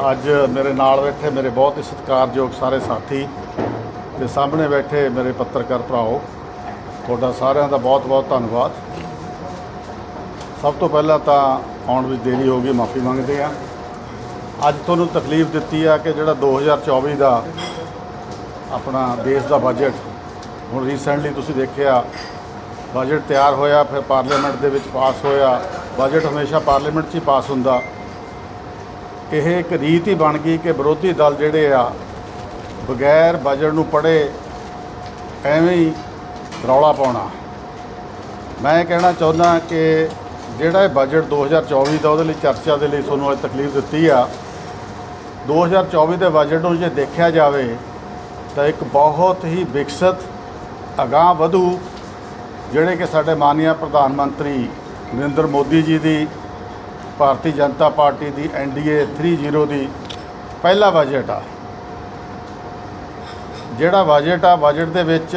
ਅੱਜ ਮੇਰੇ ਨਾਲ ਬੈਠੇ ਮੇਰੇ ਬਹੁਤ ਹੀ ਸਤਿਕਾਰਯੋਗ ਸਾਰੇ ਸਾਥੀ ਤੇ ਸਾਹਮਣੇ ਬੈਠੇ ਮੇਰੇ ਪੱਤਰਕਾਰ ਭਰਾਓ, ਤੁਹਾਡਾ ਸਾਰਿਆਂ ਦਾ ਬਹੁਤ-ਬਹੁਤ ਧੰਨਵਾਦ। ਸਭ ਤੋਂ ਪਹਿਲਾਂ ਤਾਂ ਆਉਣ ਵਿੱਚ ਦੇਰੀ ਹੋ ਗਈ, ਮਾਫੀ ਮੰਗਦੇ ਆ ਅੱਜ ਤੁਹਾਨੂੰ ਤਕਲੀਫ ਦਿੱਤੀ ਆ ਕਿ ਜਿਹੜਾ 2024 ਦਾ ਆਪਣਾ ਦੇਸ਼ ਦਾ ਬਜਟ ਹੁਣ ਰੀਸੈਂਟਲੀ ਤੁਸੀਂ ਦੇਖਿਆ ਬਜਟ ਤਿਆਰ ਹੋਇਆ, ਫਿਰ ਪਾਰਲੀਮੈਂਟ ਦੇ ਵਿੱਚ ਪਾਸ ਹੋਇਆ। ਬਜਟ ਹਮੇਸ਼ਾ ਪਾਰਲੀਮੈਂਟ 'ਚ ਹੀ ਪਾਸ ਹੁੰਦਾ। ਇਹ ਇੱਕ ਰੀਤ ਹੀ ਬਣ ਗਈ ਕਿ ਵਿਰੋਧੀ ਦਲ ਜਿਹੜੇ ਆ, ਬਗੈਰ ਬਜਟ ਨੂੰ ਪੜ੍ਹੇ, ਐਵੇਂ ਹੀ ਰੌਲਾ ਪਾਉਣਾ। ਮੈਂ ਇਹ ਕਹਿਣਾ ਚਾਹੁੰਦਾ ਕਿ ਜਿਹੜਾ ਇਹ ਬਜਟ 2024 ਦਾ ਉਹਦੇ ਲਈ ਚਰਚਾ ਦੇ ਲਈ ਤੁਹਾਨੂੰ ਅੱਜ ਤਕਲੀਫ ਦਿੱਤੀ ਆ 2024 ਦੇ ਬਜਟ ਨੂੰ ਜੇ ਦੇਖਿਆ ਜਾਵੇ, ਤਾਂ ਇੱਕ ਬਹੁਤ ਹੀ ਵਿਕਸਿਤ ਅਗਾਂਹ ਵਧੂ ਜਿਹੜੇ ਕਿ ਸਾਡੇ ਮਾਨਯ ਪ੍ਰਧਾਨ ਮੰਤਰੀ ਨਰਿੰਦਰ ਮੋਦੀ ਜੀ ਦੀ ਭਾਰਤੀ ਜਨਤਾ ਪਾਰਟੀ ਦੀ ਐਨਡੀਏ 30 ਦੀ ਪਹਿਲਾ ਬਜਟ ਆ। ਜਿਹੜਾ ਬਜਟ ਆ ਬਜਟ ਦੇ ਵਿੱਚ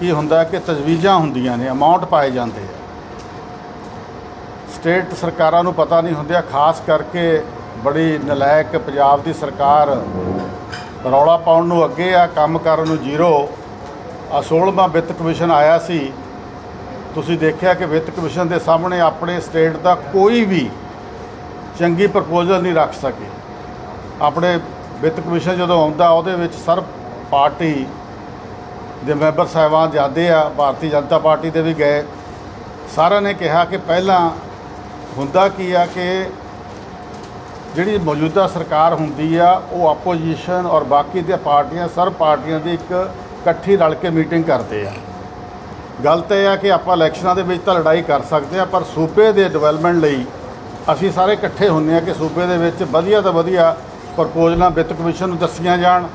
ਕੀ ਹੁੰਦਾ ਕਿ ਤਜਵੀਜ਼ਾਂ ਹੁੰਦੀਆਂ ਨੇ ਅਮਾਉਂਟ ਪਾਏ ਜਾਂਦੇ ਆ। ਸਟੇਟ ਸਰਕਾਰਾਂ ਨੂੰ ਪਤਾ ਨਹੀਂ ਹੁੰਦਿਆ ਖਾਸ ਕਰਕੇ ਬੜੀ ਨਲਾਇਕ ਪੰਜਾਬ ਦੀ ਸਰਕਾਰ ਰੌਲਾ ਪਾਉਣ ਨੂੰ ਅੱਗੇ ਆ, ਕੰਮ ਕਰਨ ਨੂੰ ਜ਼ੀਰੋ। ਆ 16ਵਾਂ ਵਿੱਤ ਕਮਿਸ਼ਨ ਆਇਆ ਸੀ। ਤੁਸੀਂ ਦੇਖਿਆ ਕਿ ਵਿੱਤ ਕਮਿਸ਼ਨ ਦੇ ਸਾਹਮਣੇ ਆਪਣੇ ਸਟੇਟ ਦਾ ਕੋਈ ਵੀ ਚੰਗੀ ਪ੍ਰਪੋਜ਼ਲ ਨਹੀਂ ਰੱਖ ਸਕੇ। ਆਪਣੇ ਵਿੱਤ ਕਮਿਸ਼ਨ ਜਦੋਂ ਆਉਂਦਾ, ਉਹਦੇ ਵਿੱਚ ਸਰਬ ਪਾਰਟੀ ਦੇ ਮੈਂਬਰ ਸਾਹਿਬਾਨ ਜਾਂਦੇ ਆ, ਭਾਰਤੀ ਜਨਤਾ ਪਾਰਟੀ ਦੇ ਵੀ ਗਏ। ਸਾਰਿਆਂ ਨੇ ਕਿਹਾ ਕਿ ਪਹਿਲਾਂ ਹੁੰਦਾ ਕੀ ਆ ਕਿ ਜਿਹੜੀ ਮੌਜੂਦਾ ਸਰਕਾਰ ਹੁੰਦੀ ਆ, ਉਹ ਆਪੋਜੀਸ਼ਨ ਔਰ ਬਾਕੀ ਦੀਆਂ ਪਾਰਟੀਆਂ, ਸਰ ਪਾਰਟੀਆਂ ਦੀ ਇੱਕ ਇਕੱਠੀ ਰਲ ਕੇ ਮੀਟਿੰਗ ਕਰਦੇ ਆ। ਗੱਲ ਤਾਂ ਇਹ ਆ ਕਿ ਆਪਾਂ ਇਲੈਕਸ਼ਨਾਂ ਦੇ ਵਿੱਚ ਤਾਂ ਲੜਾਈ ਕਰ ਸਕਦੇ ਆ, ਪਰ ਸੂਬੇ ਦੇ ਡਿਵੈਲਪਮੈਂਟ ਲਈ ਅਸੀਂ ਸਾਰੇ ਇਕੱਠੇ ਹੁੰਦੇ ਆ ਕਿ ਸੂਬੇ ਦੇ ਵਿੱਚ ਵਧੀਆ ਤੋਂ ਵਧੀਆ ਪ੍ਰਪੋਜ਼ਲਾਂ ਵਿੱਤ ਕਮਿਸ਼ਨ ਨੂੰ ਦੱਸੀਆਂ ਜਾਣ।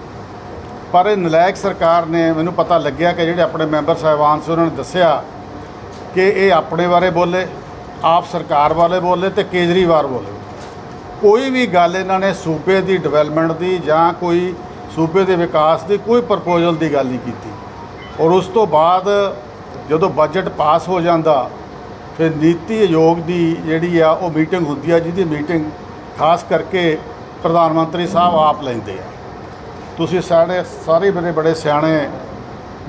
ਪਰ ਇਹ ਨਲਾਇਕ ਸਰਕਾਰ ਨੇ ਮੈਨੂੰ ਪਤਾ ਲੱਗਿਆ ਕਿ ਜਿਹੜੇ ਆਪਣੇ ਮੈਂਬਰ ਸਾਹਿਬਾਨ ਸੀ, ਉਹਨਾਂ ਨੇ ਦੱਸਿਆ ਕਿ ਇਹ ਆਪਣੇ ਬਾਰੇ ਬੋਲੇ, ਆਪ ਸਰਕਾਰ ਵਾਲੇ ਬੋਲੇ ਤੇ ਕੇਜਰੀਵਾਲ ਬੋਲੇ। ਕੋਈ ਵੀ ਗੱਲ ਇਹਨਾਂ ਨੇ ਸੂਬੇ ਦੀ ਡਿਵੈਲਪਮੈਂਟ ਦੀ ਜਾਂ ਕੋਈ ਸੂਬੇ ਦੇ ਵਿਕਾਸ ਦੀ ਕੋਈ ਪ੍ਰਪੋਜ਼ਲ ਦੀ ਗੱਲ ਨਹੀਂ ਕੀਤੀ। ਔਰ ਉਸ ਤੋਂ ਬਾਅਦ ਜਦੋਂ ਬਜਟ ਪਾਸ ਹੋ ਜਾਂਦਾ ਫਿਰ ਨੀਤੀ ਆਯੋਗ ਦੀ ਜਿਹੜੀ ਆ, ਉਹ ਮੀਟਿੰਗ ਹੁੰਦੀ ਆ, ਜਿਹਦੀ ਮੀਟਿੰਗ ਖਾਸ ਕਰਕੇ ਪ੍ਰਧਾਨ ਮੰਤਰੀ ਸਾਹਿਬ ਆਪ ਲੈਂਦੇ ਆ। ਤੁਸੀਂ ਸਾਰੇ ਸਾਰੇ ਮੇਰੇ ਬੜੇ ਸਿਆਣੇ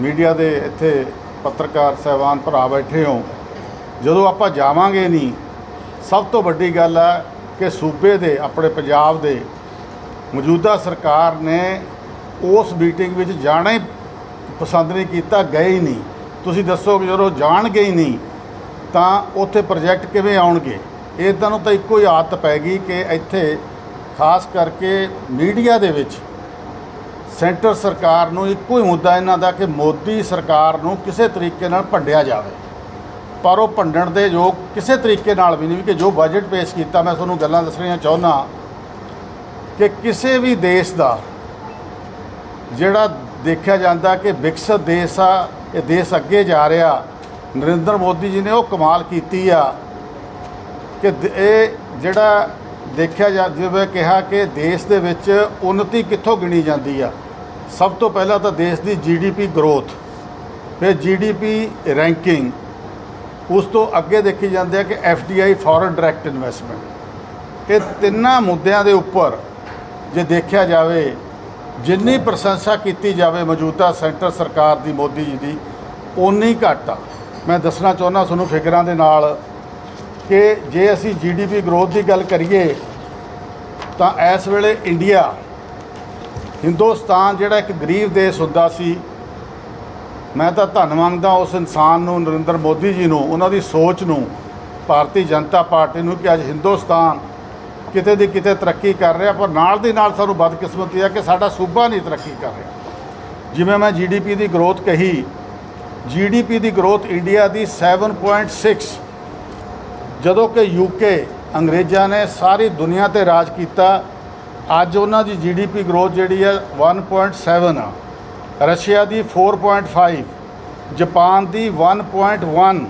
ਮੀਡੀਆ ਦੇ ਇੱਥੇ ਪੱਤਰਕਾਰ ਸਹਿਬਾਨ ਭਰਾ ਬੈਠੇ ਹੋ। ਜਦੋਂ ਆਪਾਂ ਜਾਵਾਂਗੇ ਨਹੀਂ, ਸਭ ਤੋਂ ਵੱਡੀ ਗੱਲ ਹੈ ਕਿ ਸੂਬੇ ਦੇ, ਆਪਣੇ ਪੰਜਾਬ ਦੇ ਮੌਜੂਦਾ ਸਰਕਾਰ ਨੇ ਉਸ ਮੀਟਿੰਗ ਵਿੱਚ ਜਾਣਾ ਹੀ ਪਸੰਦ ਨਹੀਂ ਕੀਤਾ, ਗਏ ਹੀ ਨਹੀਂ। ਤੁਸੀਂ ਦੱਸੋ ਕਿ ਜਦੋਂ ਜਾਣਗੇ ਹੀ ਨਹੀਂ ਤਾਂ ਉੱਥੇ ਪ੍ਰੋਜੈਕਟ ਕਿਵੇਂ ਆਉਣਗੇ? ਇਦਾਂ ਨੂੰ ਤਾਂ ਇੱਕੋ ਹੀ ਆਦਤ ਪੈ ਗਈ ਕਿ ਇੱਥੇ ਖਾਸ ਕਰਕੇ ਮੀਡੀਆ ਦੇ ਵਿੱਚ ਸੈਂਟਰ ਸਰਕਾਰ ਨੂੰ ਇੱਕੋ ਹੀ ਮੁੱਦਾ ਇਹਨਾਂ ਦਾ ਕਿ ਮੋਦੀ ਸਰਕਾਰ ਨੂੰ ਕਿਸੇ ਤਰੀਕੇ ਨਾਲ ਭੰਡਿਆ ਜਾਵੇ। ਪਰ ਉਹ ਭੰਡਣ ਦੇ ਯੋਗ ਕਿਸੇ ਤਰੀਕੇ ਨਾਲ ਵੀ ਨਹੀਂ, ਕਿ ਜੋ ਬਜਟ ਪੇਸ਼ ਕੀਤਾ, ਮੈਂ ਤੁਹਾਨੂੰ ਗੱਲਾਂ ਦੱਸਣੀਆਂ ਚਾਹੁੰਦਾ ਕਿ ਕਿਸੇ ਵੀ ਦੇਸ਼ ਦਾ ਜਿਹੜਾ ਦੇਖਿਆ ਜਾਂਦਾ ਕਿ ਵਿਕਸਿਤ ਦੇਸ਼ ਆ, ਇਹ ਦੇਸ਼ ਅੱਗੇ ਜਾ ਰਿਹਾ ਨਰਿੰਦਰ ਮੋਦੀ ਜੀ ਨੇ ਉਹ ਕਮਾਲ ਕੀਤੀ ਆ ਕਿ ਇਹ ਜਿਹੜਾ ਦੇਖਿਆ ਜਾ ਜਿਵੇਂ ਕਿਹਾ ਕਿ ਦੇਸ਼ ਦੇ ਵਿੱਚ ਉન્નਤੀ ਕਿੱਥੋਂ ਗਿਣੀ ਜਾਂਦੀ ਆ? ਸਭ ਤੋਂ ਪਹਿਲਾਂ ਤਾਂ ਦੇਸ਼ ਦੀ ਜੀਡੀਪੀ ਗਰੋਥ ਫਿਰ ਜੀਡੀਪੀ ਰੈਂਕਿੰਗ ਉਸ ਤੋਂ ਅੱਗੇ ਦੇਖੀ ਜਾਂਦੇ ਆ ਕਿ ਐਫਡੀਆਈ ਫੋਰਨ ਡਾਇਰੈਕਟ ਇਨਵੈਸਟਮੈਂਟ ਇਹ ਤਿੰਨਾਂ ਮੁੱਦਿਆਂ ਦੇ ਉੱਪਰ ਜੇ ਦੇਖਿਆ ਜਾਵੇ, ਜਿੰਨੀ ਪ੍ਰਸ਼ੰਸਾ ਕੀਤੀ ਜਾਵੇ ਮੌਜੂਦਾ ਸੈਂਟਰ ਸਰਕਾਰ ਦੀ, ਮੋਦੀ ਜੀ ਦੀ ਉਨੀ ਘੱਟ ਆ। ਮੈਂ ਦੱਸਣਾ ਚਾਹੁੰਦਾ ਤੁਹਾਨੂੰ ਫਿਗਰਾਂ ਦੇ ਨਾਲ ਕਿ ਜੇ ਅਸੀਂ ਜੀਡੀਪੀ ਗਰੋਥ ਦੀ ਗੱਲ ਕਰੀਏ, ਤਾਂ ਇਸ ਵੇਲੇ ਇੰਡੀਆ ਹਿੰਦੁਸਤਾਨ ਜਿਹੜਾ ਇੱਕ ਗਰੀਬ ਦੇਸ਼ ਹੁੰਦਾ ਸੀ, ਮੈਂ ਤਾਂ ਧੰਨ ਮੰਗਦਾ ਉਸ ਇਨਸਾਨ ਨੂੰ, ਨਰਿੰਦਰ ਮੋਦੀ ਜੀ ਨੂੰ, ਉਹਨਾਂ ਦੀ ਸੋਚ ਨੂੰ, ਭਾਰਤੀ ਜਨਤਾ ਪਾਰਟੀ ਨੂੰ ਕਿ ਅੱਜ ਹਿੰਦੁਸਤਾਨ ਕਿਤੇ ਦੀ ਕਿਤੇ ਤਰੱਕੀ ਕਰ ਰਿਹਾ, ਪਰ ਨਾਲ ਦੀ ਨਾਲ ਸਾਨੂੰ ਬਦਕਿਸਮਤੀ ਹੈ ਕਿ ਸਾਡਾ ਸੂਬਾ ਨਹੀਂ ਤਰੱਕੀ ਕਰ ਰਿਹਾ। ਜਿਵੇਂ ਮੈਂ ਜੀਡੀਪੀ ਦੀ ਗਰੋਥ ਕਹੀ ਜੀਡੀਪੀ ਦੀ ਗਰੋਥ ਇੰਡੀਆ ਦੀ 7.6 ਜਦੋਂ ਕਿ ਯੂਕੇ ਅੰਗਰੇਜ਼ਾਂ ਨੇ ਸਾਰੀ ਦੁਨੀਆ ਤੇ ਰਾਜ ਕੀਤਾ, ਅੱਜ ਉਹਨਾਂ ਦੀ ਜੀਡੀਪੀ ਗਰੋਥ ਜਿਹੜੀ ਹੈ 1.7 ਆ। ਰਸ਼ੀਆ ਦੀ 4.5 ਜਾਪਾਨ ਦੀ 1.1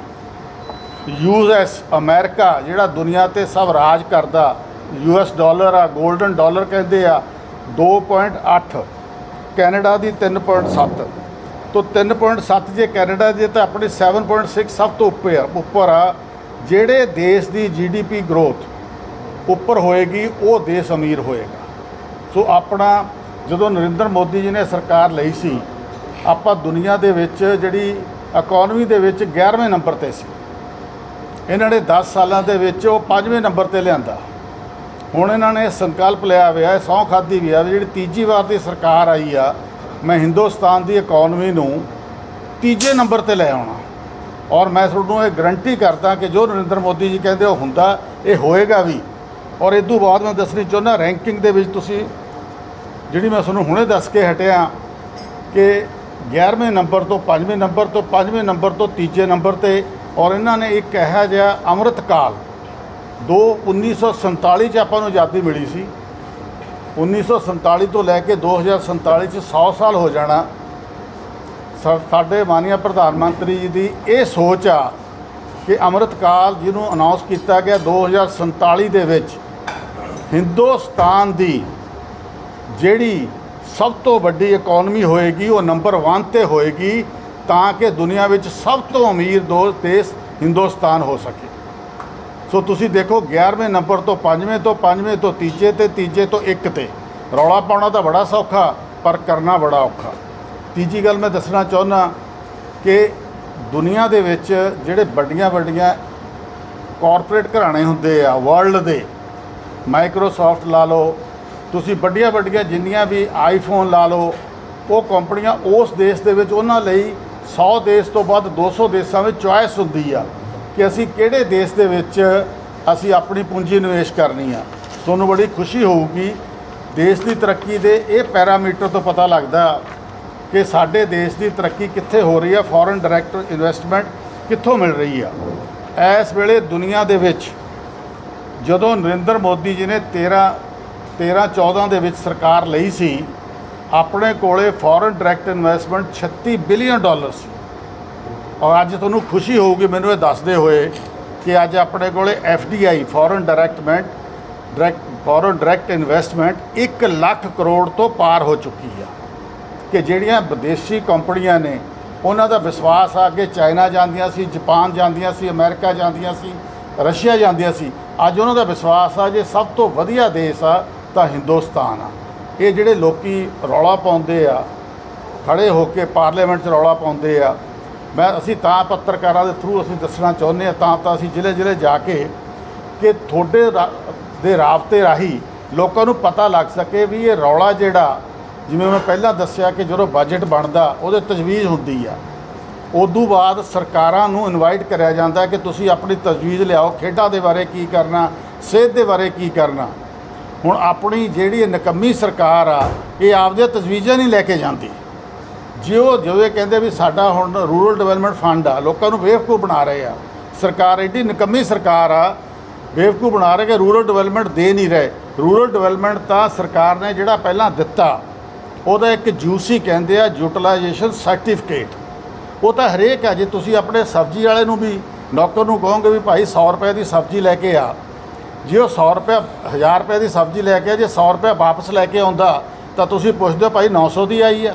ਯੂਐਸ ਅਮਰੀਕਾ ਜਿਹੜਾ ਦੁਨੀਆ ਤੇ ਸਭ ਰਾਜ ਕਰਦਾ ਯੂਐਸ ਡਾਲਰ ਆ 골ਡਨ ਡਾਲਰ ਕਹਿੰਦੇ ਆ 2.8 ਕੈਨੇਡਾ ਦੀ 3.7 ਤੋਂ 3.7 ਜੇ ਕੈਨੇਡਾ ਦੀ ਹੈ ਤਾਂ ਆਪਣੀ 7.6 ਸਭ ਤੋਂ ਉੱਪਰ ਆ ਉੱਪਰ ਆ। ਜਿਹੜੇ ਦੇਸ਼ ਦੀ ਜੀਡੀਪੀ ਗਰੋਥ ਉੱਪਰ ਹੋਏਗੀ, ਉਹ ਦੇਸ਼ ਅਮੀਰ ਹੋਏਗਾ। ਸੋ ਆਪਣਾ ਜਦੋਂ ਨਰਿੰਦਰ ਮੋਦੀ ਜੀ ਨੇ ਸਰਕਾਰ ਲਈ ਸੀ, ਆਪਾਂ ਦੁਨੀਆ ਦੇ ਵਿੱਚ ਜਿਹੜੀ ਇਕਨੋਮੀ ਦੇ ਵਿੱਚ 11ਵੇਂ ਨੰਬਰ ਤੇ ਸੀ। ਇਹਨਾਂ ਨੇ 10 ਸਾਲਾਂ ਦੇ ਵਿੱਚ ਉਹ 5ਵੇਂ ਨੰਬਰ ਤੇ ਲਿਆਂਦਾ। ਹੁਣ ਇਹਨਾਂ ਨੇ ਸੰਕਲਪ ਲਿਆ ਹੋਇਆ ਹੈ ਸਹੁੰ ਖਾਦੀ ਵੀ ਆ ਵੀ ਜਿਹੜੀ ਤੀਜੀ ਵਾਰ ਦੀ ਸਰਕਾਰ ਆਈ ਆ ਮੈਂ ਹਿੰਦੁਸਤਾਨ ਦੀ ਇਕਨੋਮੀ ਨੂੰ ਤੀਜੇ ਨੰਬਰ ਤੇ ਲੈ ਆਉਣਾ। ਔਰ ਮੈਂ ਤੁਹਾਨੂੰ ਇਹ ਗਰੰਟੀ ਕਰਦਾ ਕਿ ਜੋ ਨਰਿੰਦਰ ਮੋਦੀ ਜੀ ਕਹਿੰਦੇ ਉਹ ਹੁੰਦਾ, ਇਹ ਹੋਏਗਾ ਵੀ। ਔਰ ਇਸ ਤੋਂ ਬਾਅਦ ਮੈਂ ਦੱਸਣੀ ਚਾਹੁੰਦਾ ਰੈਂਕਿੰਗ ਦੇ ਵਿੱਚ ਤੁਸੀਂ ਜਿਹੜੀ ਮੈਂ ਤੁਹਾਨੂੰ ਹੁਣੇ ਦੱਸ ਕੇ ਹਟਿਆ ਕਿ 11ਵੇਂ ਨੰਬਰ ਤੋਂ 5ਵੇਂ ਨੰਬਰ ਤੋਂ 5ਵੇਂ ਨੰਬਰ ਤੋਂ ਤੀਜੇ ਨੰਬਰ ਤੇ ਔਰ ਇਹਨਾਂ ਨੇ ਇੱਕ ਇਹੋ ਜਿਹਾ ਅੰਮ੍ਰਿਤ ਕਾਲ ਦੋ 1947 ਚ ਆਪਾਂ ਨੂੰ ਆਜ਼ਾਦੀ ਮਿਲੀ ਸੀ। 1947 ਤੋਂ ਲੈ ਕੇ 2047 ਚ 100 ਸਾਲ ਹੋ ਜਾਣਾ ਸਾਡੇ ਮਾਨਯ ਪ੍ਰਧਾਨ ਮੰਤਰੀ ਜੀ ਦੀ ਇਹ ਸੋਚ ਆ ਕਿ ਅੰਮ੍ਰਿਤ ਕਾਲ ਜਿਹਨੂੰ ਅਨਾਉਂਸ ਕੀਤਾ ਗਿਆ 2047 ਦੇ ਵਿੱਚ, ਹਿੰਦੁਸਤਾਨ ਦੀ ਜਿਹੜੀ ਸਭ ਤੋਂ ਵੱਡੀ ਇਕਨੋਮੀ ਹੋਏਗੀ, ਉਹ ਨੰਬਰ 1 ਤੇ ਹੋਏਗੀ ਤਾਂ ਕਿ ਦੁਨੀਆ ਵਿੱਚ ਸਭ ਤੋਂ ਅਮੀਰ ਦੋ ਦੇਸ਼ ਹਿੰਦੁਸਤਾਨ ਹੋ ਸਕੇ। ਸੋ ਤੁਸੀਂ ਦੇਖੋ 11ਵੇਂ ਨੰਬਰ ਤੋਂ 5ਵੇਂ ਤੋਂ 5ਵੇਂ ਤੋਂ ਤੀਜੇ ਤੇ ਤੀਜੇ ਤੋਂ ਇੱਕ ਤੇ ਰੌਲਾ ਪਾਉਣਾ ਤਾਂ ਬੜਾ ਸੌਖਾ, ਪਰ ਕਰਨਾ ਬੜਾ ਔਖਾ। ਤੀਜੀ ਗੱਲ ਮੈਂ ਦੱਸਣਾ ਚਾਹੁੰਦਾ ਕਿ ਦੁਨੀਆ ਦੇ ਵਿੱਚ ਜਿਹੜੇ ਵੱਡੀਆਂ ਵੱਡੀਆਂ ਕਾਰਪੋਰੇਟ ਘਰਾਣੇ ਹੁੰਦੇ ਆ ਵਰਲਡ ਦੇ ਮਾਈਕਰੋਸਾਫਟ ਲਾ ਲਓ, ਤੁਸੀਂ ਵੱਡੀਆਂ ਵੱਡੀਆਂ ਜਿੰਨੀਆਂ ਵੀ ਆਈਫੋਨ ਲਾ ਲਓ, ਉਹ ਕੰਪਨੀਆਂ ਉਸ ਦੇਸ਼ ਦੇ ਵਿੱਚ ਉਹਨਾਂ ਲਈ 100 ਦੇਸ਼ ਤੋਂ ਵੱਧ 200 ਦੇਸ਼ਾਂ ਵਿੱਚ ਚੁਆਇਸ ਹੁੰਦੀ ਆ। ਕਿ ਅਸੀਂ ਕਿਹੜੇ ਦੇਸ਼ ਦੇ ਵਿੱਚ ਅਸੀਂ ਆਪਣੀ ਪੂੰਜੀ ਨਿਵੇਸ਼ ਕਰਨੀ ਆ। ਤੁਹਾਨੂੰ ਬੜੀ ਖੁਸ਼ੀ ਹੋਊਗੀ। ਦੇਸ਼ ਦੀ ਤਰੱਕੀ ਦੇ ਇਹ ਪੈਰਾਮੀਟਰ ਤੋਂ ਪਤਾ ਲੱਗਦਾ ਕਿ ਸਾਡੇ ਦੇਸ਼ ਦੀ ਤਰੱਕੀ ਕਿੱਥੇ ਹੋ ਰਹੀ ਆ। ਫੋਰਨ ਡਾਇਰੈਕਟ ਇਨਵੈਸਟਮੈਂਟ ਕਿੱਥੋਂ ਮਿਲ ਰਹੀ ਆ। ਇਸ ਵੇਲੇ ਦੁਨੀਆ ਦੇ ਵਿੱਚ ਜਦੋਂ ਨਰਿੰਦਰ ਮੋਦੀ ਜੀ ਨੇ 13 13 14 ਦੇ ਵਿੱਚ ਸਰਕਾਰ ਲਈ ਸੀ, ਆਪਣੇ ਕੋਲੇ foreign direct investment 36 billion dollar ਸੀ। ਔਰ ਅੱਜ ਤੁਹਾਨੂੰ ਖੁਸ਼ੀ ਹੋਊਗੀ, ਮੈਨੂੰ ਇਹ ਦੱਸਦੇ ਹੋਏ ਕਿ ਅੱਜ ਆਪਣੇ ਕੋਲੇ FDI foreign ਡਾਇਰੈਕਟਮੈਂਟ direct foreign direct investment 1 lakh crore ਤੋਂ ਪਾਰ ਹੋ ਚੁੱਕੀ ਆ। ਕਿ ਜਿਹੜੀਆਂ ਵਿਦੇਸ਼ੀ ਕੰਪਨੀਆਂ ਨੇ, ਉਹਨਾਂ ਦਾ ਵਿਸ਼ਵਾਸ ਆ ਅੱਗੇ ਚਾਈਨਾ ਜਾਂਦੀਆਂ ਸੀ, ਜਾਪਾਨ ਜਾਂਦੀਆਂ ਸੀ, ਅਮਰੀਕਾ ਜਾਂਦੀਆਂ ਸੀ, ਰਸ਼ੀਆ ਜਾਂਦੀਆਂ ਸੀ, ਅੱਜ ਉਹਨਾਂ ਦਾ ਵਿਸ਼ਵਾਸ ਆ ਜੇ ਸਭ ਤੋਂ ਵਧੀਆ ਦੇਸ਼ ਆ, ਤਾਂ ਹਿੰਦੁਸਤਾਨ ਆ। ਇਹ ਜਿਹੜੇ ਲੋਕੀ ਰੌਲਾ ਪਾਉਂਦੇ ਆ, ਖੜੇ ਹੋ ਕੇ ਪਾਰਲੀਮੈਂਟ 'ਚ ਰੌਲਾ ਪਾਉਂਦੇ ਆ ਮੈਂ ਅਸੀਂ ਤਾਂ ਪੱਤਰਕਾਰਾਂ ਦੇ ਥਰੂ ਅਸੀਂ ਦੱਸਣਾ ਚਾਹੁੰਦੇ ਆ ਤਾਂ ਤਾਂ ਅਸੀਂ ਜ਼ਿਲ੍ਹੇ ਜ਼ਿਲ੍ਹੇ ਜਾ ਕੇ ਕਿ ਤੁਹਾਡੇ ਰਾ- ਦੇ ਰਾਬਤੇ ਰਾਹੀਂ ਲੋਕਾਂ ਨੂੰ ਪਤਾ ਲੱਗ ਸਕੇ ਵੀ ਇਹ ਰੌਲਾ ਜਿਹੜਾ, ਜਿਵੇਂ ਮੈਂ ਪਹਿਲਾਂ ਦੱਸਿਆ ਕਿ ਜਦੋਂ ਬਜਟ ਬਣਦਾ, ਉਹਦੇ ਤਜਵੀਜ਼ ਹੁੰਦੀ ਆ। ਉਦੋਂ ਬਾਅਦ ਸਰਕਾਰਾਂ ਨੂੰ ਇਨਵਾਈਟ ਕਰਿਆ ਜਾਂਦਾ ਕਿ ਤੁਸੀਂ ਆਪਣੀ ਤਜਵੀਜ਼ ਲਿਆਓ, ਖੇਡਾਂ ਦੇ ਬਾਰੇ ਕੀ ਕਰਨਾ, ਸਿਹਤ ਦੇ ਬਾਰੇ ਕੀ ਕਰਨਾ। ਹੁਣ ਆਪਣੀ ਜਿਹੜੀ ਇਹ ਨਿਕੰਮੀ ਸਰਕਾਰ ਆ, ਇਹ ਆਪਦੀਆਂ ਤਜਵੀਜ਼ਾਂ ਨਹੀਂ ਲੈ ਕੇ ਜਾਂਦੀ। ਜਿਉ ਜਿਉ ਇਹ ਕਹਿੰਦੇ ਵੀ ਸਾਡਾ ਹੁਣ ਰੂਰਲ ਡਿਵੈਲਪਮੈਂਟ ਫੰਡ ਆ ਲੋਕਾਂ ਨੂੰ ਬੇਵਕੂਫ ਬਣਾ ਰਹੇ ਆ ਸਰਕਾਰ ਐਡੀ ਨਿਕੰਮੀ ਸਰਕਾਰ ਆ ਬੇਵਕੂਫ ਬਣਾ ਰਹੇ ਕਿ ਰੂਰਲ ਡਿਵੈਲਪਮੈਂਟ ਦੇ ਨਹੀਂ ਰਹੇ। ਰੂਰਲ ਡਿਵੈਲਪਮੈਂਟ ਤਾਂ ਸਰਕਾਰ ਨੇ ਜਿਹੜਾ ਪਹਿਲਾਂ ਦਿੱਤਾ ਉਹਦਾ ਇੱਕ ਜੂਸੀ ਕਹਿੰਦੇ ਆ ਯੂਟਿਲਾਈਜੇਸ਼ਨ ਸਰਟੀਫਿਕੇਟ। ਉਹ ਤਾਂ ਹਰੇਕ ਆ ਜੇ ਤੁਸੀਂ ਆਪਣੇ ਸਬਜ਼ੀ ਵਾਲੇ ਨੂੰ ਵੀ ਨੌਕਰ ਨੂੰ ਕਹੋਗੇ ਵੀ ਭਾਈ 100 ਰੁਪਏ ਦੀ ਸਬਜ਼ੀ ਲੈ ਕੇ ਆ ਜੇ ਉਹ 100 ਰੁਪਏ 1000 ਰੁਪਏ ਦੀ ਸਬਜ਼ੀ ਲੈ ਕੇ ਆ, ਜੇ 100 ਰੁਪਏ ਵਾਪਸ ਲੈ ਕੇ ਆਉਂਦਾ ਤਾਂ ਤੁਸੀਂ ਪੁੱਛਦੇ ਹੋ ਭਾਈ 900 ਦੀ ਆਈ ਆ।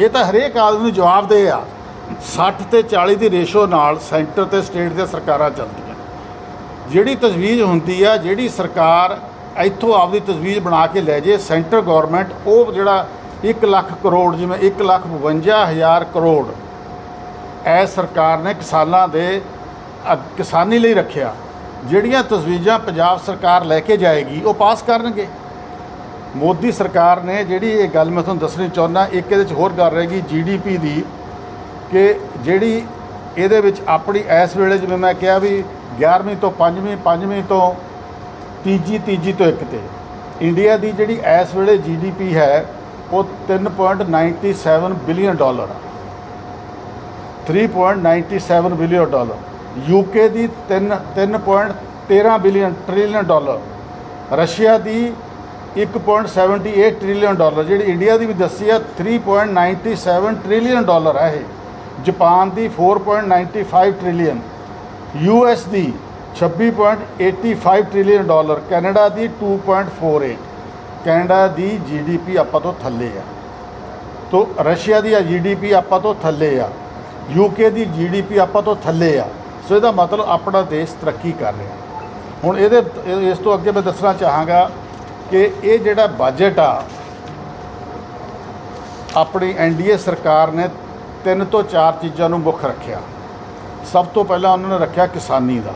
ਇਹ ਤਾਂ ਹਰੇਕ ਆਦਮੀ ਨੂੰ ਜਵਾਬਦੇਹ ਆ। 60 ਤੇ 40 ਦੀ ਰੇਸ਼ੋ ਨਾਲ ਸੈਂਟਰ ਤੇ ਸਟੇਟ ਦੀਆਂ ਸਰਕਾਰਾਂ ਚੱਲਦੀਆਂ। ਜਿਹੜੀ ਤਜਵੀਜ਼ ਹੁੰਦੀ ਆ, ਜਿਹੜੀ ਸਰਕਾਰ ਇੱਥੋਂ ਆਪਦੀ ਤਜਵੀਜ਼ ਬਣਾ ਕੇ ਲੈ ਜੇ, ਸੈਂਟਰ ਗਵਰਨਮੈਂਟ, ਉਹ ਜਿਹੜਾ 1 ਲੱਖ ਕਰੋੜ, ਜਿਵੇਂ 1 ਲੱਖ 52 ਹਜ਼ਾਰ ਕਰੋੜ, ਐ ਸਰਕਾਰ ਨੇ ਕਿਸਾਨਾਂ ਦੇ ਅ- ਕਿਸਾਨੀ ਲਈ ਰੱਖਿਆ। ਜਿਹੜੀਆਂ ਤਜਵੀਜ਼ਾਂ ਪੰਜਾਬ ਸਰਕਾਰ ਲੈ ਕੇ ਜਾਏਗੀ, ਉਹ ਪਾਸ ਕਰਨਗੇ। ਮੋਦੀ ਸਰਕਾਰ ਨੇ ਜਿਹੜੀ ਇਹ ਗੱਲ ਮੈਂ ਤੁਹਾਨੂੰ ਦੱਸਣੀ ਚਾਹੁੰਦਾ, ਇੱਕ ਇਹਦੇ 'ਚ ਹੋਰ ਗੱਲ ਰਹੇਗੀ ਜੀਡੀਪੀ ਦੀ, ਕਿ ਜਿਹੜੀ ਇਹਦੇ ਵਿੱਚ ਆਪਣੀ ਇਸ ਵੇਲੇ ਜਿਵੇਂ ਮੈਂ ਕਿਹਾ ਵੀ 11ਵੀਂ ਤੋਂ 5ਵੀਂ 5ਵੀਂ ਤੋਂ ਤੀਜੀ ਤੀਜੀ ਤੋਂ ਇੱਕ ਤੇ। ਇੰਡੀਆ ਦੀ ਜਿਹੜੀ ਇਸ ਵੇਲੇ ਜੀਡੀਪੀ ਹੈ, ਉਹ 3.97 ਬਿਲੀਅਨ ਡਾਲਰ ਆ। 3.97 ਬਿਲੀਅਨ ਡਾਲਰ ਯੂਕੇ ਦੀ 3 3.13 ਬਿਲੀਅਨ ਟ੍ਰਿਲੀਅਨ ਡਾਲਰ ਰਸ਼ੀਆ ਦੀ 1.78 ਟ੍ਰਿਲੀਅਨ ਡਾਲਰ, ਜਿਹੜੀ ਇੰਡੀਆ ਦੀ ਵੀ ਦੱਸੀ ਆ 3.97 ਟ੍ਰਿਲੀਅਨ ਡਾਲਰ ਹੈ ਇਹ। ਜਾਪਾਨ ਦੀ 4.95 ਟ੍ਰਿਲੀਅਨ ਯੂ ਯੂਐਸ ਦੀ 26.85 ਟ੍ਰਿਲੀਅਨ ਡਾਲਰ, ਕੈਨੇਡਾ ਦੀ 2.48 ਕੈਨੇਡਾ ਦੀ ਜੀਡੀਪੀ ਆਪਾਂ ਤੋਂ ਥੱਲੇ ਆ। ਤੋ ਰਸ਼ੀਆ ਦੀ ਆ ਜੀਡੀਪੀ ਆਪਾਂ ਤੋਂ ਥੱਲੇ ਆ ਯੂਕੇ ਦੀ ਜੀਡੀਪੀ ਆਪਾਂ ਤੋਂ ਥੱਲੇ ਆ। ਸੋ ਇਹਦਾ ਮਤਲਬ ਆਪਣਾ ਦੇਸ਼ ਤਰੱਕੀ ਕਰ ਰਿਹਾ। ਹੁਣ ਇਹਦੇ, ਇਸ ਤੋਂ ਅੱਗੇ ਮੈਂ ਦੱਸਣਾ ਚਾਹਾਂਗਾ ਕਿ ਇਹ ਜਿਹੜਾ ਬਜਟ ਆ, ਆਪਣੀ ਐਨਡੀਏ ਸਰਕਾਰ ਨੇ ਤਿੰਨ ਤੋਂ ਚਾਰ ਚੀਜ਼ਾਂ ਨੂੰ ਮੁੱਖ ਰੱਖਿਆ। ਸਭ ਤੋਂ ਪਹਿਲਾਂ ਉਹਨਾਂ ਨੇ ਰੱਖਿਆ ਕਿਸਾਨੀ ਦਾ।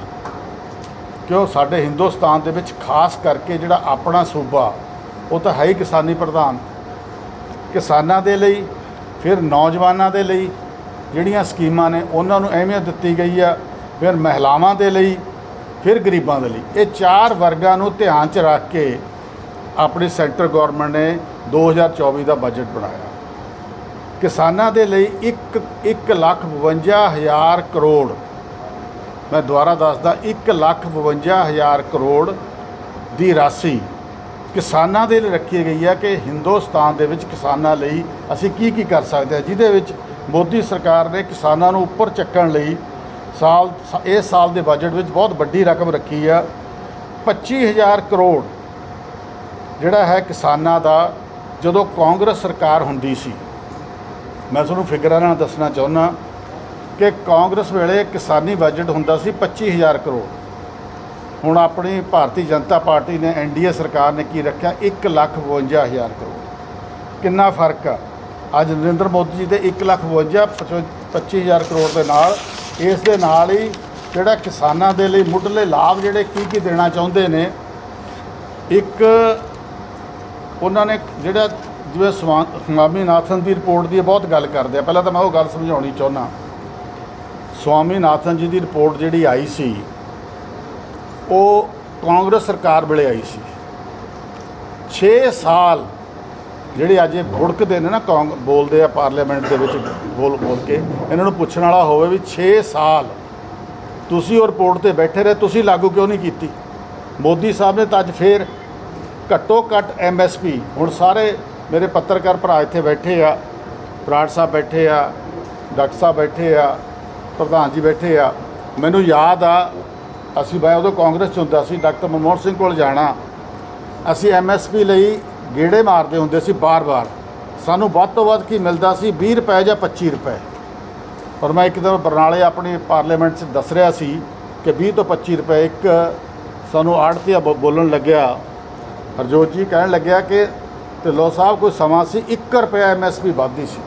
ਕਿਉਂ? ਸਾਡੇ ਹਿੰਦੁਸਤਾਨ ਦੇ ਵਿੱਚ ਖਾਸ ਕਰਕੇ ਜਿਹੜਾ ਆਪਣਾ ਸੂਬਾ, ਉਹ ਤਾਂ ਹੈ ਹੀ ਕਿਸਾਨੀ ਪ੍ਰਧਾਨ। ਕਿਸਾਨਾਂ ਦੇ ਲਈ, ਫਿਰ ਨੌਜਵਾਨਾਂ ਦੇ ਲਈ ਜਿਹੜੀਆਂ ਸਕੀਮਾਂ ਨੇ, ਉਹਨਾਂ ਨੂੰ ਅਹਿਮੀਅਤ ਦਿੱਤੀ ਗਈ ਆ। ਫਿਰ ਮਹਿਲਾਵਾਂ ਦੇ ਲਈ, ਫਿਰ ਗਰੀਬਾਂ ਦੇ ਲਈ। ਇਹ ਚਾਰ ਵਰਗਾਂ ਨੂੰ ਧਿਆਨ 'ਚ ਰੱਖ ਕੇ ਆਪਣੀ ਸੈਂਟਰ ਗਵਰਨਮੈਂਟ ਨੇ 2024 ਦਾ ਬਜਟ ਬਣਾਇਆ। ਕਿਸਾਨਾਂ ਦੇ ਲਈ 1 1 ਲੱਖ 52 ਹਜ਼ਾਰ ਕਰੋੜ, ਮੈਂ ਦੁਬਾਰਾ ਦੱਸਦਾ 1 ਲੱਖ 52 ਹਜ਼ਾਰ ਕਰੋੜ ਦੀ ਰਾਸ਼ੀ ਕਿਸਾਨਾਂ ਦੇ ਲਈ ਰੱਖੀ ਗਈ ਹੈ ਕਿ ਹਿੰਦੁਸਤਾਨ ਦੇ ਵਿੱਚ ਕਿਸਾਨਾਂ ਲਈ ਅਸੀਂ ਕੀ ਕੀ ਕਰ ਸਕਦੇ ਹਾਂ, ਜਿਹਦੇ ਵਿੱਚ ਮੋਦੀ ਸਰਕਾਰ ਨੇ ਕਿਸਾਨਾਂ ਨੂੰ ਉੱਪਰ ਚੱਕਣ ਲਈ ਸਾਲ ਇਸ ਸਾਲ ਦੇ ਬਜਟ ਵਿੱਚ ਬਹੁਤ ਵੱਡੀ ਰਕਮ ਰੱਖੀ ਆ। 25000 ਕਰੋੜ ਜਿਹੜਾ ਹੈ ਕਿਸਾਨਾਂ ਦਾ ਜਦੋਂ ਕਾਂਗਰਸ ਸਰਕਾਰ ਹੁੰਦੀ ਸੀ, ਮੈਂ ਤੁਹਾਨੂੰ ਫਿਗਰਾਂ ਨਾਲ ਦੱਸਣਾ ਚਾਹੁੰਦਾ ਕਿ ਕਾਂਗਰਸ ਵੇਲੇ ਕਿਸਾਨੀ ਬਜਟ ਹੁੰਦਾ ਸੀ 25000 ਕਰੋੜ। ਹੁਣ ਆਪਣੀ ਭਾਰਤੀ ਜਨਤਾ ਪਾਰਟੀ ਨੇ ਐਨਡੀਏ ਸਰਕਾਰ ਨੇ ਕੀ ਰੱਖਿਆ? 152000 ਕਰੋੜ। ਕਿੰਨਾ ਫ਼ਰਕ ਆ? ਅੱਜ ਨਰਿੰਦਰ ਮੋਦੀ ਜੀ ਦੇ 152000 25000 ਕਰੋੜ ਦੇ ਨਾਲ, ਇਸ ਦੇ ਨਾਲ ਹੀ ਜਿਹੜਾ ਕਿਸਾਨਾਂ ਦੇ ਲਈ ਮੁੱਢਲੇ ਲਾਭ ਜਿਹੜੇ ਕੀ ਕੀ ਦੇਣਾ ਚਾਹੁੰਦੇ ਨੇ, ਇੱਕ ਉਹਨਾਂ ਨੇ ਜਿਹੜਾ ਜਿਵੇਂ ਸਵਾ- ਸਵਾਮੀਨਾਥਨ ਦੀ ਰਿਪੋਰਟ ਦੀ ਬਹੁਤ ਗੱਲ ਕਰਦੇ ਆ। ਪਹਿਲਾਂ ਤਾਂ ਮੈਂ ਉਹ ਗੱਲ ਸਮਝਾਉਣੀ ਚਾਹੁੰਦਾ। ਸਵਾਮੀਨਾਥਨ ਜੀ ਦੀ ਰਿਪੋਰਟ ਜਿਹੜੀ ਆਈ ਸੀ, ਉਹ ਕਾਂਗਰਸ ਸਰਕਾਰ ਵੇਲੇ ਆਈ ਸੀ। 6 ਸਾਲ ਜਿਹੜੇ ਅੱਜ ਇਹ ਭੁੜਕਦੇ ਨੇ ਨਾ ਕਾਂਗ ਬੋਲਦੇ ਆ ਪਾਰਲੀਮੈਂਟ ਦੇ ਵਿੱਚ ਬੋਲ ਬੋਲ ਕੇ, ਇਹਨਾਂ ਨੂੰ ਪੁੱਛਣ ਵਾਲਾ ਹੋਵੇ ਵੀ 6 ਸਾਲ ਤੁਸੀਂ ਉਹ ਰਿਪੋਰਟ ਤੇ ਬੈਠੇ ਰਹੇ, ਤੁਸੀਂ ਲਾਗੂ ਕਿਉਂ ਨਹੀਂ ਕੀਤੀ? ਮੋਦੀ ਸਾਹਿਬ ਨੇ ਤਾਂ ਅੱਜ ਫੇਰ ਘੱਟੋ ਘੱਟ ਐਮਐਸਪੀ ਹੁਣ ਸਾਰੇ ਮੇਰੇ ਪੱਤਰਕਾਰ ਭਰਾ ਇੱਥੇ ਬੈਠੇ ਆ ਬਰਾੜ ਸਾਹਿਬ ਬੈਠੇ ਆ, ਡਾਕਟਰ ਸਾਹਿਬ ਬੈਠੇ ਆ, ਪ੍ਰਧਾਨ ਜੀ ਬੈਠੇ ਆ। ਮੈਨੂੰ ਯਾਦ ਆ, ਅਸੀਂ ਮੈਂ ਉਦੋਂ ਕਾਂਗਰਸ 'ਚ ਹੁੰਦਾ ਸੀ, ਡਾਕਟਰ ਮਨਮੋਹਨ ਸਿੰਘ ਕੋਲ ਜਾਣਾ। ਅਸੀਂ ਐਮਐਸਪੀ ਲਈ ਗੇੜੇ ਮਾਰਦੇ ਹੁੰਦੇ ਸੀ ਬਾਰ-ਬਾਰ। ਸਾਨੂੰ ਵੱਧ ਤੋਂ ਵੱਧ ਕੀ ਮਿਲਦਾ ਸੀ 20 ਰੁਪਏ ਜਾਂ 25 ਰੁਪਏ। ਔਰ ਮੈਂ ਇੱਕ ਦਿਨ ਬਰਨਾਲੇ ਆਪਣੀ ਪਾਰਲੀਮੈਂਟ 'ਚ ਦੱਸ ਰਿਹਾ ਸੀ ਕਿ 20 ਤੋਂ 25 ਰੁਪਏ ਇੱਕ ਸਾਨੂੰ ਆੜਤੀਆ ਬੋਲਣ ਲੱਗਿਆ। ਹਰਜੋਤ ਜੀ ਕਹਿਣ ਲੱਗਿਆ ਕਿ ਢਿੱਲੋਂ ਸਾਹਿਬ ਕੋਈ ਸਮਾਂ ਸੀ 1 ਰੁਪਿਆ ਐਮਐਸਪੀ ਵੱਧਦੀ ਸੀ।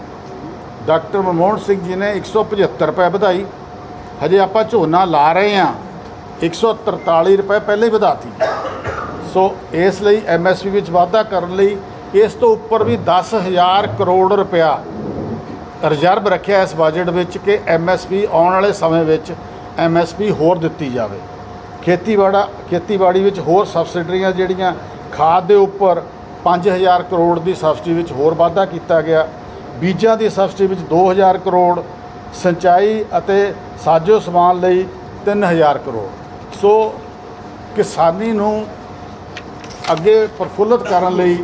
ਡਾਕਟਰ ਮਨਮੋਹਨ ਸਿੰਘ ਜੀ ਨੇ 175 ਰੁਪਏ ਵਧਾਈ। ਹਜੇ ਆਪਾਂ ਝੋਨਾ ਲਾ ਰਹੇ ਹਾਂ 143 ਰੁਪਏ ਪਹਿਲਾਂ ਹੀ ਵਧਾਤੀ। ਸੋ ਇਸ ਲਈ ਐਮਐਸਪੀ ਵਿੱਚ ਵਾਧਾ ਕਰਨ ਲਈ ਇਸ ਤੋਂ ਉੱਪਰ ਵੀ 10000 ਕਰੋੜ ਰੁਪਇਆ ਰਿਜ਼ਰਵ ਰੱਖਿਆ ਇਸ ਬਜਟ ਵਿੱਚ ਕਿ ਐਮਐਸਪੀ ਆਉਣ ਵਾਲੇ ਸਮੇਂ ਵਿੱਚ ਐਮਐਸਪੀ ਹੋਰ ਦਿੱਤੀ ਜਾਵੇ। ਖੇਤੀਬਾੜਾ ਖੇਤੀਬਾੜੀ ਵਿੱਚ ਹੋਰ ਸਬਸਿਡਰੀਆਂ ਜਿਹੜੀਆਂ ਖਾਦ ਦੇ ਉੱਪਰ 5000 ਕਰੋੜ ਦੀ ਸਬਸਿਡੀ ਵਿੱਚ ਹੋਰ ਵਾਧਾ ਕੀਤਾ ਗਿਆ। ਬੀਜਾਂ ਦੀ ਸਬਸਿਡੀ ਵਿੱਚ 2000 ਕਰੋੜ, ਸਿੰਚਾਈ ਅਤੇ ਸਾਜੋ ਸਮਾਨ ਲਈ 3000 ਕਰੋੜ। ਸੋ ਕਿਸਾਨੀ ਨੂੰ ਅੱਗੇ ਪ੍ਰਫੁੱਲਤ ਕਰਨ ਲਈ,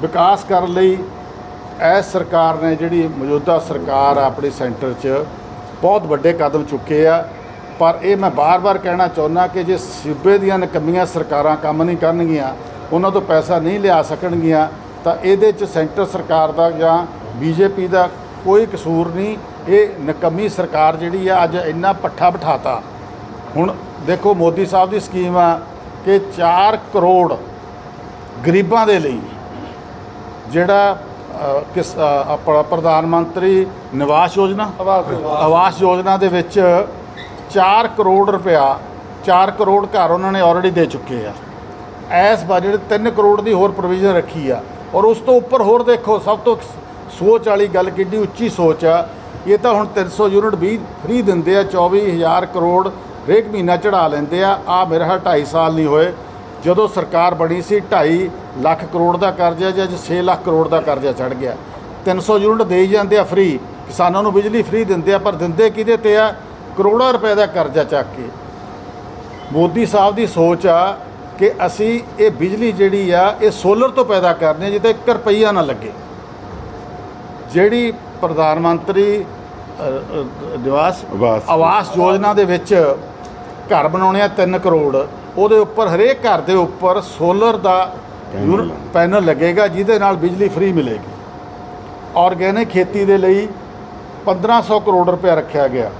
ਵਿਕਾਸ ਕਰਨ ਲਈ ਐਸ ਸਰਕਾਰ ਨੇ ਜਿਹੜੀ ਮੌਜੂਦਾ ਸਰਕਾਰ ਆ ਆਪਣੀ ਸੈਂਟਰ 'ਚ ਬਹੁਤ ਵੱਡੇ ਕਦਮ ਚੁੱਕੇ ਆ। ਪਰ ਇਹ ਮੈਂ ਬਾਰ-ਬਾਰ ਕਹਿਣਾ ਚਾਹੁੰਦਾ ਕਿ ਜੇ ਸੂਬੇ ਦੀਆਂ ਨਕਮੀਆਂ ਸਰਕਾਰਾਂ ਕੰਮ ਨਹੀਂ ਕਰਨਗੀਆਂ ਉਹਨਾਂ ਤੋਂ ਪੈਸਾ ਨਹੀਂ ਲਿਆ ਸਕਣਗੀਆਂ, ਤਾਂ ਇਹਦੇ 'ਚ ਸੈਂਟਰ ਸਰਕਾਰ ਦਾ ਜਾਂ ਬੀਜੇਪੀ ਦਾ ਕੋਈ ਕਸੂਰ ਨਹੀਂ। ਇਹ ਨਕਮੀ ਸਰਕਾਰ ਜਿਹੜੀ ਆ, ਅੱਜ ਇੰਨਾ ਪੱਠਾ ਬਿਠਾਤਾ। ਹੁਣ ਦੇਖੋ, ਮੋਦੀ ਸਾਹਿਬ ਦੀ ਸਕੀਮ ਆ ਕਿ 4 ਕਰੋੜ ਗਰੀਬਾਂ ਦੇ ਲਈ ਜਿਹੜਾ ਕਿਸ ਆਪਣਾ ਪ੍ਰਧਾਨ ਮੰਤਰੀ ਨਿਵਾਸ ਯੋਜਨਾ, ਆਵਾਸ ਯੋਜਨਾ ਦੇ ਵਿੱਚ 4 ਕਰੋੜ ਰੁਪਇਆ 4 ਕਰੋੜ ਘਰ ਉਹਨਾਂ ਨੇ ਆਲਰੇਡੀ ਦੇ ਚੁੱਕੇ ਆ। ਐਸ ਬਜਟ 3 ਕਰੋੜ ਦੀ ਹੋਰ ਪ੍ਰੋਵੀਜ਼ਨ ਰੱਖੀ ਆ। ਔਰ ਉਸ ਤੋਂ ਉੱਪਰ ਹੋਰ ਦੇਖੋ, ਸਭ ਤੋਂ ਸੋਚ ਵਾਲੀ ਗੱਲ ਕਿੱਡੀ ਉੱਚੀ ਸੋਚ ਆ। ਇਹ ਤਾਂ ਹੁਣ 300 ਯੂਨਿਟ ਵੀ ਫ੍ਰੀ ਦਿੰਦੇ ਆ 24000 ਕਰੋੜ ਹਰੇਕ ਮਹੀਨਾ ਚੜਾ ਲੈਂਦੇ ਆ। ਆ ਮੇਰੇ ਹਾਲ 2.5 ਸਾਲ ਨਹੀਂ ਹੋਏ। ਜਦੋਂ ਸਰਕਾਰ ਬਣੀ ਸੀ 2.5 ਲੱਖ ਕਰੋੜ ਦਾ ਕਰਜ਼ਾ ਜਾਂ ਅੱਜ 6 ਲੱਖ ਕਰੋੜ ਦਾ ਕਰਜ਼ਾ ਚੜ ਗਿਆ। 300 ਯੂਨਿਟ ਦੇ ਹੀ ਜਾਂਦੇ ਆ ਫ੍ਰੀ ਕਿਸਾਨਾਂ ਨੂੰ ਬਿਜਲੀ ਫ੍ਰੀ ਦਿੰਦੇ ਆ, ਪਰ ਦਿੰਦੇ ਕਿਹਦੇ ਤੇ ਆ? ਕਰੋੜਾਂ ਰੁਪਏ ਦਾ ਕਰਜ਼ਾ ਚੱਕ ਕੇ। ਮੋਦੀ ਸਾਹਿਬ ਦੀ ਸੋਚ ਆ ਕਿ ਅਸੀਂ ਇਹ ਬਿਜਲੀ ਜਿਹੜੀ ਆ ਇਹ ਸੋਲਰ ਤੋਂ ਪੈਦਾ ਕਰਨੀ ਹੈ ਜਿੱਤੇ 1 ਰੁਪਈਆ ਨਾ ਲੱਗੇ ਜਿਹੜੀ ਪ੍ਰਧਾਨ ਮੰਤਰੀ ਨਿਵਾਸ ਆਵਾਸ। ਯੋਜਨਾ ਦੇ ਵਿੱਚ ਘਰ ਬਣਾਉਣੇ ਆ 3 ਕਰੋੜ ਉਹਦੇ ਉੱਪਰ ਹਰੇਕ ਘਰ ਦੇ ਉੱਪਰ ਸੋਲਰ ਦਾ ਪੈਨਲ। ਪੈਨਲ ਲੱਗੇਗਾ ਜਿਹਦੇ ਨਾਲ ਬਿਜਲੀ ਫ੍ਰੀ ਮਿਲੇਗੀ ਆਰਗੈਨਿਕ ਖੇਤੀ ਦੇ ਲਈ 1500 ਕਰੋੜ ਰੁਪਏ ਰੱਖਿਆ ਗਿਆ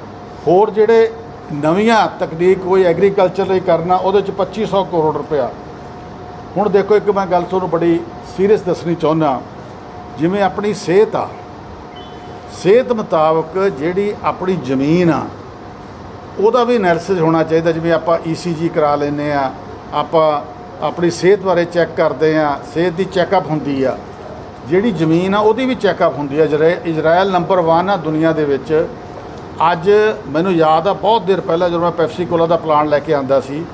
ਹੋਰ ਜਿਹੜੇ ਨਵੀਆਂ ਤਕਨੀਕ ਕੋਈ ਐਗਰੀਕਲਚਰ ਲਈ ਕਰਨਾ, ਉਹਦੇ ਚ 2500 ਕਰੋੜ ਰੁਪਇਆ। ਹੁਣ ਦੇਖੋ ਇੱਕ ਮੈਂ ਗੱਲ ਤੁਹਾਨੂੰ ਬੜੀ ਸੀਰੀਅਸ ਦੱਸਣੀ ਚਾਹੁੰਦਾ ਜਿਵੇਂ ਆਪਣੀ ਸਿਹਤ ਆ, ਸਿਹਤ ਮੁਤਾਬਕ ਜਿਹੜੀ ਆਪਣੀ ਜ਼ਮੀਨ ਆ, ਉਹਦਾ ਵੀ ਐਨਾਲਿਸਿਸ ਹੋਣਾ ਚਾਹੀਦਾ। ਜਿਵੇਂ ਆਪਾਂ ECG ਕਰਾ ਲੈਂਦੇ ਆ ਆਪਾਂ ਆਪਣੀ ਸਿਹਤ ਬਾਰੇ ਚੈੱਕ ਕਰਦੇ ਆ ਸਿਹਤ ਦੀ ਚੈੱਕਅਪ ਹੁੰਦੀ ਆ। ਜਿਹੜੀ ਜ਼ਮੀਨ ਆ, ਉਹਦੀ ਵੀ ਚੈੱਕਅਪ ਹੁੰਦੀ ਆ। ਇਜ਼ਰਾ- ਇਜ਼ਰਾਈਲ ਨੰਬਰ 1 ਆ ਦੁਨੀਆ ਦੇ ਵਿੱਚ। ਅੱਜ ਮੈਨੂੰ ਯਾਦ ਆ, ਬਹੁਤ ਦੇਰ ਪਹਿਲਾਂ ਜਦੋਂ ਮੈਂ ਪੈਪਸੀ ਕੋਲਾ ਦਾ ਪਲਾਨ ਲੈ ਕੇ ਆਂਦਾ ਸੀ,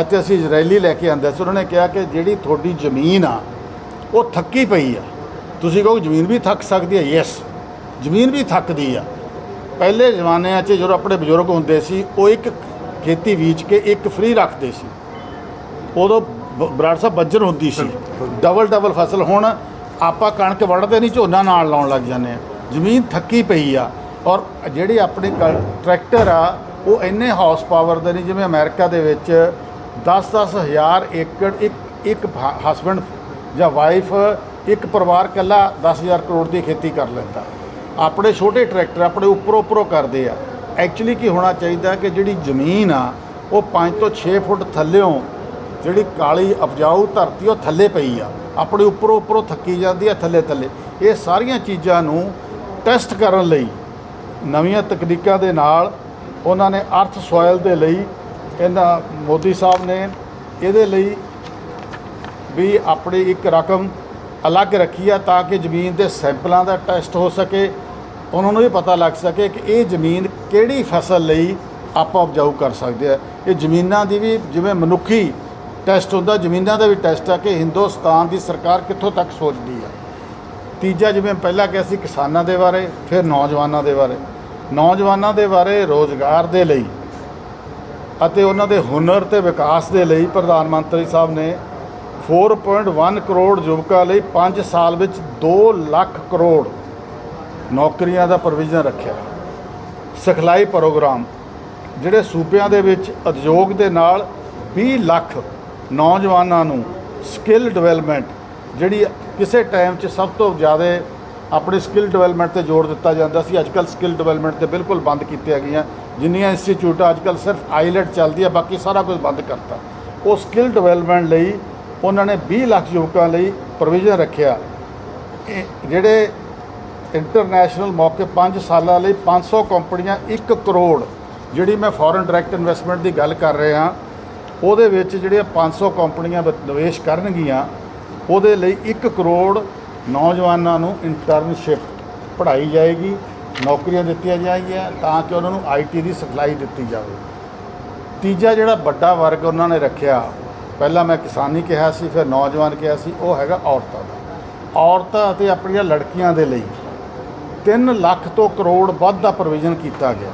ਇੱਥੇ ਅਸੀਂ ਇਜ਼ਰਾਈਲੀ ਲੈ ਕੇ ਆਂਦਾ ਸੀ, ਉਹਨਾਂ ਨੇ ਕਿਹਾ ਕਿ ਜਿਹੜੀ ਤੁਹਾਡੀ ਜ਼ਮੀਨ ਆ, ਉਹ ਥੱਕੀ ਪਈ ਆ। ਤੁਸੀਂ ਕਹੋ ਜ਼ਮੀਨ ਵੀ ਥੱਕ ਸਕਦੀ ਹੈ ਯੈਸ ਜ਼ਮੀਨ ਵੀ ਥੱਕਦੀ ਆ। ਪਹਿਲੇ ਜ਼ਮਾਨਿਆਂ 'ਚ ਜਦੋਂ ਆਪਣੇ ਬਜ਼ੁਰਗ ਹੁੰਦੇ ਸੀ, ਉਹ ਇੱਕ ਖੇਤੀ ਬੀਜ ਕੇ ਇੱਕ ਫ੍ਰੀ ਰੱਖਦੇ ਸੀ। ਉਦੋਂ ਬ- ਬਰਾੜ ਸਾਹਿਬ ਬੱਜਰ ਹੁੰਦੀ ਸੀ। ਡਬਲ ਡਬਲ ਫਸਲ, ਹੁਣ ਆਪਾਂ ਕਣਕ ਵੜਦੇ ਨਹੀਂ, ਝੋਨਾ ਨਾਲ ਲਾਉਣ ਲੱਗ ਜਾਂਦੇ ਆ। ਜ਼ਮੀਨ ਥੱਕੀ ਪਈ ਆ। ਔਰ ਜਿਹੜੇ ਆਪਣੇ ਕ- ਟਰੈਕਟਰ ਆ, ਉਹ ਇੰਨੇ ਹਾਰਸ ਪਾਵਰ ਦੇ ਨਹੀਂ ਜਿਵੇਂ ਅਮਰੀਕਾ ਦੇ ਵਿੱਚ 10-10 ਹਜ਼ਾਰ ਏਕੜ ਇੱਕ ਇੱਕ ਹਸਬੰਡ ਜਾਂ ਵਾਈਫ ਇੱਕ ਪਰਿਵਾਰ ਇਕੱਲਾ 10000 ਕਰੋੜ ਦੀ ਖੇਤੀ ਕਰ ਲੈਂਦਾ। ਆਪਣੇ ਛੋਟੇ ਟਰੈਕਟਰ ਆਪਣੇ ਉੱਪਰੋਂ ਉੱਪਰੋਂ ਕਰਦੇ ਆ। ਐਕਚੁਅਲੀ ਕੀ ਹੋਣਾ ਚਾਹੀਦਾ ਕਿ ਜਿਹੜੀ ਜ਼ਮੀਨ ਆ, ਉਹ 5 ਤੋਂ 6 ਫੁੱਟ ਥੱਲਿਓਂ ਜਿਹੜੀ ਕਾਲੀ ਉਪਜਾਊ ਧਰਤੀ, ਉਹ ਥੱਲੇ ਪਈ ਆ। ਆਪਣੇ ਉੱਪਰੋਂ ਉੱਪਰੋਂ ਥੱਕੀ ਜਾਂਦੀ ਆ ਥੱਲੇ ਥੱਲੇ ਇਹ ਸਾਰੀਆਂ ਚੀਜ਼ਾਂ ਨੂੰ ਟੈਸਟ ਕਰਨ ਲਈ ਨਵੀਆਂ ਤਕਨੀਕਾਂ ਦੇ ਨਾਲ ਉਹਨਾਂ ਨੇ ਅਰਥ ਸੋਇਲ ਦੇ ਲਈ ਇਹਨਾਂ ਮੋਦੀ ਸਾਹਿਬ ਨੇ ਇਹਦੇ ਲਈ ਵੀ ਆਪਣੀ ਇੱਕ ਰਕਮ ਅਲੱਗ ਰੱਖੀ ਆ ਤਾਂ ਕਿ ਜ਼ਮੀਨ ਦੇ ਸੈਂਪਲਾਂ ਦਾ ਟੈਸਟ ਹੋ ਸਕੇ, ਉਹਨਾਂ ਨੂੰ ਵੀ ਪਤਾ ਲੱਗ ਸਕੇ ਕਿ ਇਹ ਜ਼ਮੀਨ ਕਿਹੜੀ ਫਸਲ ਲਈ ਆਪਾਂ ਉਪਜਾਊ ਕਰ ਸਕਦੇ ਆ। ਇਹ ਜ਼ਮੀਨਾਂ ਦੀ ਵੀ ਜਿਵੇਂ ਮਨੁੱਖੀ ਟੈਸਟ ਹੁੰਦਾ, ਜ਼ਮੀਨਾਂ ਦਾ ਵੀ ਟੈਸਟ ਆ ਕਿ ਹਿੰਦੁਸਤਾਨ ਦੀ ਸਰਕਾਰ ਕਿੱਥੋਂ ਤੱਕ ਸੋਚਦੀ ਆ। ਤੀਜਾ ਜਿਵੇਂ ਪਹਿਲਾਂ ਕਿਹਾ ਸੀ ਕਿਸਾਨਾਂ ਦੇ ਬਾਰੇ, ਫਿਰ ਨੌਜਵਾਨਾਂ ਦੇ ਬਾਰੇ। ਨੌਜਵਾਨਾਂ ਦੇ ਬਾਰੇ ਰੋਜ਼ਗਾਰ ਦੇ ਲਈ ਅਤੇ ਉਹਨਾਂ ਦੇ ਹੁਨਰ ਤੇ ਵਿਕਾਸ ਦੇ ਲਈ ਪ੍ਰਧਾਨ ਮੰਤਰੀ ਸਾਹਿਬ ਨੇ 4.1 ਕਰੋੜ ਯੁਵਕਾਂ ਲਈ 5 ਸਾਲ ਵਿੱਚ 2 ਲੱਖ ਕਰੋੜ ਨੌਕਰੀਆਂ ਦਾ ਪ੍ਰੋਵੀਜ਼ਨ ਰੱਖਿਆ। ਸਿਖਲਾਈ ਪ੍ਰੋਗਰਾਮ, ਜਿਹੜੇ ਸੂਬਿਆਂ ਦੇ ਵਿੱਚ ਉਦਯੋਗ ਦੇ ਨਾਲ 20 ਲੱਖ ਨੌਜਵਾਨਾਂ ਨੂੰ ਸਕਿੱਲ ਡਿਵੈਲਪਮੈਂਟ ਜਿਹੜੀ ਕਿਸੇ ਟਾਈਮ 'ਚ ਸਭ ਤੋਂ ਜ਼ਿਆਦਾ ਆਪਣੀ ਸਕਿੱਲ ਡਿਵੈਲਪਮੈਂਟ ਤੇ ਜ਼ੋਰ ਦਿੱਤਾ ਜਾਂਦਾ ਸੀ। ਅੱਜਕੱਲ ਸਕਿੱਲ ਡਿਵੈਲਪਮੈਂਟ ਤੇ ਬਿਲਕੁਲ ਬੰਦ ਕੀਤੀਆਂ ਗਈਆਂ। ਜਿੰਨੀਆਂ ਇੰਸਟੀਚਿਊਟ ਅੱਜਕੱਲ ਸਿਰਫ ਆਈਲੈਟ ਚੱਲਦੀ ਹੈ ਬਾਕੀ ਸਾਰਾ ਕੁਝ ਬੰਦ ਕਰਤਾ। ਉਹ ਸਕਿੱਲ ਡਿਵੈਲਪਮੈਂਟ ਲਈ ਉਹਨਾਂ ਨੇ 20 ਲੱਖ ਯੁਵਕਾਂ ਲਈ ਪ੍ਰੋਵੀਜ਼ਨ ਰੱਖਿਆ। ਜਿਹੜੇ ਇੰਟਰਨੈਸ਼ਨਲ ਮੌਕੇ 5 ਸਾਲਾਂ ਲਈ 500 ਕੰਪਨੀਆਂ 1 ਕਰੋੜ, ਜਿਹੜੀ ਮੈਂ ਫੋਰਨ ਡਾਇਰੈਕਟ ਇਨਵੈਸਟਮੈਂਟ ਦੀ ਗੱਲ ਕਰ ਰਿਹਾ, ਉਹਦੇ ਵਿੱਚ ਜਿਹੜੀਆਂ 500 ਕੰਪਨੀਆਂ ਨਿਵੇਸ਼ ਕਰਨਗੀਆਂ, ਉਹਦੇ ਲਈ 1 ਕਰੋੜ ਨੌਜਵਾਨਾਂ ਨੂੰ ਇੰਟਰਨਸ਼ਿਪ ਪੜ੍ਹਾਈ ਜਾਏਗੀ, ਨੌਕਰੀਆਂ ਦਿੱਤੀਆਂ ਜਾਏਗੀਆਂ ਤਾਂ ਕਿ ਉਹਨਾਂ ਨੂੰ ਆਈਟੀ ਦੀ ਸਿਖਲਾਈ ਦਿੱਤੀ ਜਾਵੇ। ਤੀਜਾ ਜਿਹੜਾ ਵੱਡਾ ਵਰਗ ਉਹਨਾਂ ਨੇ ਰੱਖਿਆ, ਪਹਿਲਾਂ ਮੈਂ ਕਿਸਾਨੀ ਕਿਹਾ ਸੀ, ਫਿਰ ਨੌਜਵਾਨ ਕਿਹਾ ਸੀ, ਉਹ ਹੈਗਾ ਔਰਤਾਂ ਦਾ। ਔਰਤਾਂ ਅਤੇ ਆਪਣੀਆਂ ਲੜਕੀਆਂ ਦੇ ਲਈ 3 ਲੱਖ ਤੋਂ ਕਰੋੜ ਵੱਧ ਦਾ ਪ੍ਰੋਵੀਜ਼ਨ ਕੀਤਾ ਗਿਆ।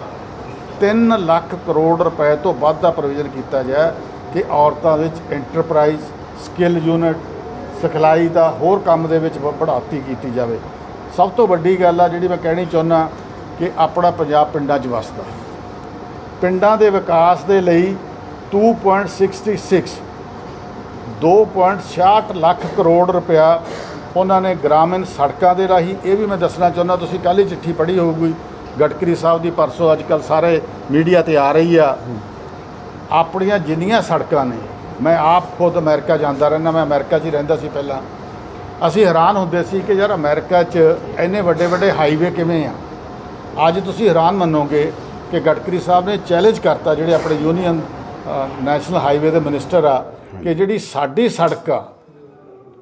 3 ਲੱਖ ਕਰੋੜ ਰੁਪਏ ਤੋਂ ਵੱਧ ਦਾ ਪ੍ਰੋਵੀਜ਼ਨ ਕੀਤਾ ਗਿਆ ਕਿ ਔਰਤਾਂ ਵਿੱਚ ਐਂਟਰਪ੍ਰਾਈਜ਼ ਸਕਿੱਲ ਯੂਨਿਟ ਸਿਖਲਾਈ ਦਾ ਹੋਰ ਕੰਮ ਦੇ ਵਿੱਚ ਬ- ਬੜ੍ਹਾਤੀ ਕੀਤੀ ਜਾਵੇ। ਸਭ ਤੋਂ ਵੱਡੀ ਗੱਲ ਆ ਜਿਹੜੀ ਮੈਂ ਕਹਿਣੀ ਚਾਹੁੰਦਾ ਕਿ ਆਪਣਾ ਪੰਜਾਬ ਪਿੰਡਾਂ 'ਚ ਵਸਦਾ। ਪਿੰਡਾਂ ਦੇ ਵਿਕਾਸ ਦੇ ਲਈ 2.66 2.66 ਲੱਖ ਕਰੋੜ ਰੁਪਇਆ ਉਹਨਾਂ ਨੇ ਗ੍ਰਾਮੀਣ ਸੜਕਾਂ ਦੇ ਰਾਹੀਂ ਇਹ ਵੀ ਮੈਂ ਦੱਸਣਾ ਚਾਹੁੰਦਾ ਤੁਸੀਂ ਕੱਲ੍ਹ ਹੀ ਚਿੱਠੀ ਪੜ੍ਹੀ ਹੋਊਗੀ ਗਡਕਰੀ ਸਾਹਿਬ ਦੀ ਪਰਸੋਂ ਅੱਜ ਕੱਲ੍ਹ ਸਾਰੇ ਮੀਡੀਆ ਤੇ ਆ ਰਹੀ ਆ। ਆਪਣੀਆਂ ਜਿੰਨੀਆਂ ਸੜਕਾਂ ਨੇ ਮੈਂ ਆਪ ਖੁਦ ਅਮਰੀਕਾ ਜਾਂਦਾ ਰਹਿੰਦਾ, ਮੈਂ ਅਮਰੀਕਾ 'ਚ ਹੀ ਰਹਿੰਦਾ ਸੀ ਪਹਿਲਾਂ। ਅਸੀਂ ਹੈਰਾਨ ਹੁੰਦੇ ਸੀ ਕਿ ਯਾਰ ਅਮਰੀਕਾ 'ਚ ਇੰਨੇ ਵੱਡੇ ਵੱਡੇ ਹਾਈਵੇ ਕਿਵੇਂ ਆ? ਅੱਜ ਤੁਸੀਂ ਹੈਰਾਨ ਮੰਨੋਗੇ ਕਿ ਗਡਕਰੀ ਸਾਹਿਬ ਨੇ ਚੈਲੰਜ ਕਰਤਾ ਜਿਹੜੇ ਆਪਣੇ ਯੂਨੀਅਨ ਨੈਸ਼ਨਲ ਹਾਈਵੇ ਦੇ ਮਿਨਿਸਟਰ ਆ ਕਿ ਜਿਹੜੀ ਸਾਡੀ ਸੜਕ ਆ,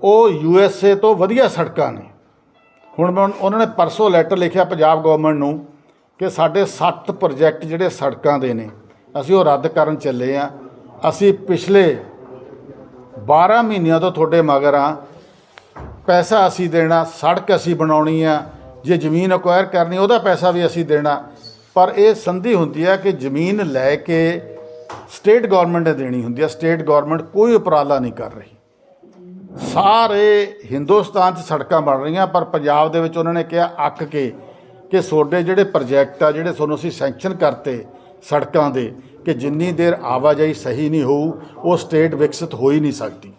ਉਹ ਯੂ ਐਸ ਏ ਤੋਂ ਵਧੀਆ ਸੜਕਾਂ ਨੇ। ਹੁਣ ਮੈਂ ਉਹਨਾਂ ਨੇ ਪਰਸੋਂ ਲੈਟਰ ਲਿਖਿਆ ਪੰਜਾਬ ਗਵਰਨਮੈਂਟ ਨੂੰ ਕਿ ਸਾਡੇ 7 ਪ੍ਰੋਜੈਕਟ ਜਿਹੜੇ ਸੜਕਾਂ ਦੇ ਨੇ, ਅਸੀਂ ਉਹ ਰੱਦ ਕਰਨ ਚੱਲੇ ਆ। ਅਸੀਂ ਪਿਛਲੇ 12 ਮਹੀਨਿਆਂ ਤੋਂ ਤੁਹਾਡੇ ਮਗਰ ਆ ਪੈਸਾ ਅਸੀਂ ਦੇਣਾ, ਸੜਕ ਅਸੀਂ ਬਣਾਉਣੀ ਆ। ਜੇ ਜ਼ਮੀਨ ਅਕਵਾਇਰ ਕਰਨੀ, ਉਹਦਾ ਪੈਸਾ ਵੀ ਅਸੀਂ ਦੇਣਾ। ਪਰ ਇਹ ਸੰਧੀ ਹੁੰਦੀ ਆ ਕਿ ਜ਼ਮੀਨ ਲੈ ਕੇ ਸਟੇਟ ਗਵਰਨਮੈਂਟ ਨੇ ਦੇਣੀ ਹੁੰਦੀ ਆ। ਸਟੇਟ ਗਵਰਨਮੈਂਟ ਕੋਈ ਉਪਰਾਲਾ ਨਹੀਂ ਕਰ ਰਹੀ। ਸਾਰੇ ਹਿੰਦੁਸਤਾਨ 'ਚ ਸੜਕਾਂ ਬਣ ਰਹੀਆਂ, ਪਰ ਪੰਜਾਬ ਦੇ ਵਿੱਚ ਉਹਨਾਂ ਨੇ ਕਿਹਾ ਅੱਕ ਕੇ ਕਿ ਤੁਹਾਡੇ ਜਿਹੜੇ ਪ੍ਰੋਜੈਕਟ ਆ, ਜਿਹੜੇ ਤੁਹਾਨੂੰ ਅਸੀਂ ਸੈਂਕਸ਼ਨ ਕਰਤੇ ਸੜਕਾਂ ਦੇ ਕਿ ਜਿੰਨੀ ਦੇਰ ਆਵਾਜਾਈ ਸਹੀ ਨਹੀਂ ਹੋਊ, ਉਹ ਸਟੇਟ ਵਿਕਸਿਤ ਹੋ ਹੀ ਨਹੀਂ ਸਕਦੀ।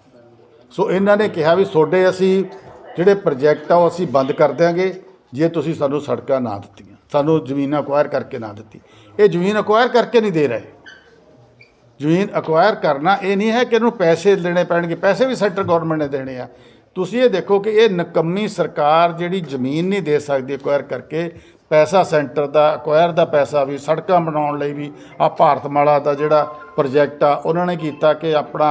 ਸੋ ਇਹਨਾਂ ਨੇ ਕਿਹਾ ਵੀ ਤੁਹਾਡੇ ਅਸੀਂ ਜਿਹੜੇ ਪ੍ਰੋਜੈਕਟ ਆ ਉਹ ਅਸੀਂ ਬੰਦ ਕਰ ਦਿਆਂਗੇ, ਜੇ ਤੁਸੀਂ ਸਾਨੂੰ ਸੜਕਾਂ ਨਾ ਦਿੱਤੀਆਂ। ਸਾਨੂੰ ਜ਼ਮੀਨ ਅਕਵਾਇਰ ਕਰਕੇ ਨਾ ਦਿੱਤੀ। ਇਹ ਜ਼ਮੀਨ ਅਕਵਾਇਰ ਕਰਕੇ ਨਹੀਂ ਦੇ ਰਹੇ। ਜ਼ਮੀਨ ਅਕਵਾਇਰ ਕਰਨਾ ਇਹ ਨਹੀਂ ਹੈ ਕਿ ਇਹਨੂੰ ਪੈਸੇ ਦੇਣੇ ਪੈਣਗੇ। ਪੈਸੇ ਵੀ ਸੈਂਟਰ ਗਵਰਨਮੈਂਟ ਨੇ ਦੇਣੇ ਆ। ਤੁਸੀਂ ਇਹ ਦੇਖੋ ਕਿ ਇਹ ਨਕੰਮੀ ਸਰਕਾਰ ਜਿਹੜੀ ਜ਼ਮੀਨ ਨਹੀਂ ਦੇ ਸਕਦੀ ਅਕਵਾਇਰ ਕਰਕੇ ਪੈਸਾ ਸੈਂਟਰ ਦਾ, ਅਕਵਾਇਰ ਦਾ ਪੈਸਾ ਵੀ, ਸੜਕਾਂ ਬਣਾਉਣ ਲਈ ਵੀ ਆ ਭਾਰਤਮਾਲਾ ਦਾ ਜਿਹੜਾ ਪ੍ਰੋਜੈਕਟ ਆ, ਉਹਨਾਂ ਨੇ ਕੀਤਾ ਕਿ ਆਪਣਾ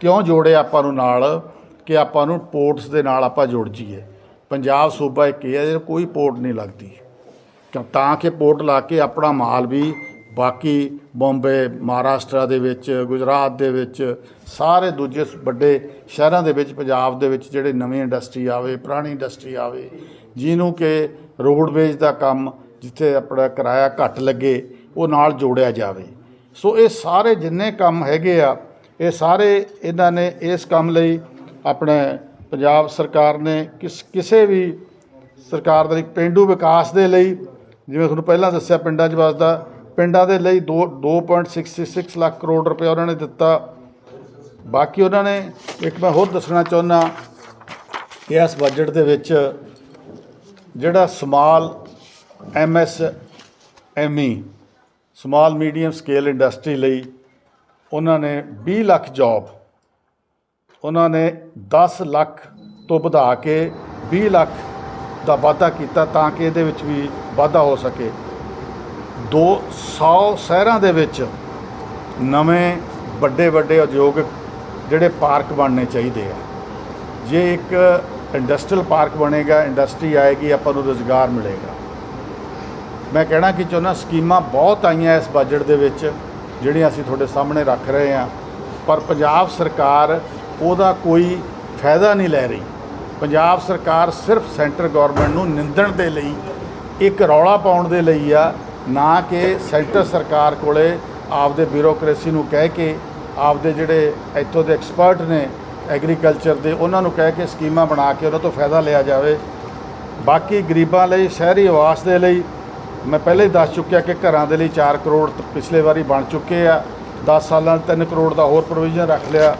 ਕਿਉਂ ਜੋੜੇ ਆਪਾਂ ਨੂੰ ਨਾਲ, ਕਿ ਆਪਾਂ ਨੂੰ ਪੋਰਟਸ ਦੇ ਨਾਲ ਆਪਾਂ ਜੁੜ ਜਾਈਏ। ਪੰਜਾਬ ਸੂਬਾ ਇੱਕ ਇਹ ਹੈ ਜਿਹੜਾ ਕੋਈ ਪੋਰਟ ਨਹੀਂ ਲੱਗਦੀ। ਤਾਂ ਕਿ ਪੋਰਟ ਲਾ ਕੇ ਆਪਣਾ ਮਾਲ ਵੀ ਬਾਕੀ ਬੰਬੇ, ਮਹਾਰਾਸ਼ਟਰ ਦੇ ਵਿੱਚ, ਗੁਜਰਾਤ ਦੇ ਵਿੱਚ, ਸਾਰੇ ਦੂਜੇ ਵੱਡੇ ਸ਼ਹਿਰਾਂ ਦੇ ਵਿੱਚ, ਪੰਜਾਬ ਦੇ ਵਿੱਚ ਜਿਹੜੇ ਨਵੀਂ ਇੰਡਸਟਰੀ ਆਵੇ, ਪੁਰਾਣੀ ਇੰਡਸਟਰੀ ਆਵੇ ਜਿਹਨੂੰ ਕਿ ਰੋਡਵੇਜ ਦਾ ਕੰਮ ਜਿੱਥੇ ਆਪਣਾ ਕਿਰਾਇਆ ਘੱਟ ਲੱਗੇ, ਉਹ ਨਾਲ ਜੋੜਿਆ ਜਾਵੇ। ਸੋ ਇਹ ਸਾਰੇ ਜਿੰਨੇ ਕੰਮ ਹੈਗੇ ਆ, ਇਹ ਸਾਰੇ ਇਹਨਾਂ ਨੇ ਇਸ ਕੰਮ ਲਈ ਆਪਣੇ ਪੰਜਾਬ ਸਰਕਾਰ ਨੇ ਕਿਸ, ਕਿਸੇ ਵੀ ਸਰਕਾਰ ਦੇ ਇੱਕ ਪਿੰਡੂ ਵਿਕਾਸ ਦੇ ਲਈ, ਜਿਵੇਂ ਤੁਹਾਨੂੰ ਪਹਿਲਾਂ ਦੱਸਿਆ ਪਿੰਡਾਂ 'ਚ ਵਸਦਾ, ਪਿੰਡਾਂ ਦੇ ਲਈ 2 2.666 ਲੱਖ ਕਰੋੜ ਰੁਪਏ ਉਹਨਾਂ ਨੇ ਦਿੱਤਾ। ਬਾਕੀ ਉਹਨਾਂ ਨੇ, ਇੱਕ ਮੈਂ ਹੋਰ ਦੱਸਣਾ ਚਾਹੁੰਦਾ ਕਿ ਇਸ ਬਜਟ ਦੇ ਵਿੱਚ ਜਿਹੜਾ small MS E, small, medium scale industry ਲਈ ਉਹਨਾਂ ਨੇ 20 ਲੱਖ ਜੌਬ, ਉਹਨਾਂ ਨੇ 10 ਲੱਖ ਤੋਂ ਵਧਾ ਕੇ 20 ਲੱਖ ਦਾ ਵਾਧਾ ਕੀਤਾ ਤਾਂ ਕਿ ਇਹਦੇ ਵਿੱਚ ਵੀ ਵਾਧਾ ਹੋ ਸਕੇ। 200 ਸ਼ਹਿਰਾਂ ਦੇ ਵਿੱਚ ਨਵੇਂ ਵੱਡੇ ਵੱਡੇ ਉਦਯੋਗਿਕ ਜਿਹੜੇ ਪਾਰਕ ਬਣਨੇ ਚਾਹੀਦੇ ਆ। ਜੇ ਇੱਕ ਇੰਡਸਟਰੀਅਲ ਪਾਰਕ ਬਣੇਗਾ, ਇੰਡਸਟਰੀ ਆਏਗੀ, ਆਪਾਂ ਨੂੰ ਰੋਜ਼ਗਾਰ ਮਿਲੇਗਾ। ਮੈਂ ਕਹਿਣਾ ਕਿ ਚਾਹੁੰਦਾ ਸਕੀਮਾਂ ਬਹੁਤ ਆਈਆਂ ਇਸ ਬਜਟ ਦੇ ਵਿੱਚ, ਜਿਹੜੀਆਂ ਅਸੀਂ ਤੁਹਾਡੇ ਸਾਹਮਣੇ ਰੱਖ ਰਹੇ ਹਾਂ। ਪਰ ਪੰਜਾਬ ਸਰਕਾਰ ਉਹਦਾ ਕੋਈ ਫਾਇਦਾ ਨਹੀਂ ਲੈ ਰਹੀ। ਪੰਜਾਬ ਸਰਕਾਰ ਸਿਰਫ ਸੈਂਟਰ ਗਵਰਨਮੈਂਟ ਨੂੰ ਨਿੰਦਣ ਦੇ ਲਈ, ਇੱਕ ਰੌਲਾ ਪਾਉਣ ਦੇ ਲਈ ਆ, ਨਾ ਕਿ ਸੈਂਟਰ ਸਰਕਾਰ ਕੋਲੇ ਆਪਦੇ ਬਿਊਰੋਕ੍ਰੇਸੀ ਨੂੰ ਕਹਿ ਕੇ, ਆਪਦੇ ਜਿਹੜੇ ਇੱਥੋਂ ਦੇ ਐਕਸਪਰਟ ਨੇ ਐਗਰੀਕਲਚਰ ਦੇ ਉਹਨਾਂ ਨੂੰ ਕਹਿ ਕੇ ਸਕੀਮਾਂ ਬਣਾ ਕੇ ਉਹਨਾਂ ਤੋਂ ਫਾਇਦਾ ਲਿਆ ਜਾਵੇ। ਬਾਕੀ ਗਰੀਬਾਂ ਲਈ, ਸ਼ਹਿਰੀ ਆਵਾਸ ਦੇ ਲਈ ਮੈਂ ਪਹਿਲੇ ਹੀ ਦੱਸ ਚੁੱਕਿਆ ਕਿ ਘਰਾਂ ਦੇ ਲਈ 4 ਕਰੋੜ ਪਿਛਲੇ ਵਾਰੀ ਬਣ ਚੁੱਕੇ ਆ। 10 ਸਾਲਾਂ 'ਚ 3 ਕਰੋੜ ਦਾ ਹੋਰ ਪ੍ਰੋਵੀਜ਼ਨ ਰੱਖ ਲਿਆ।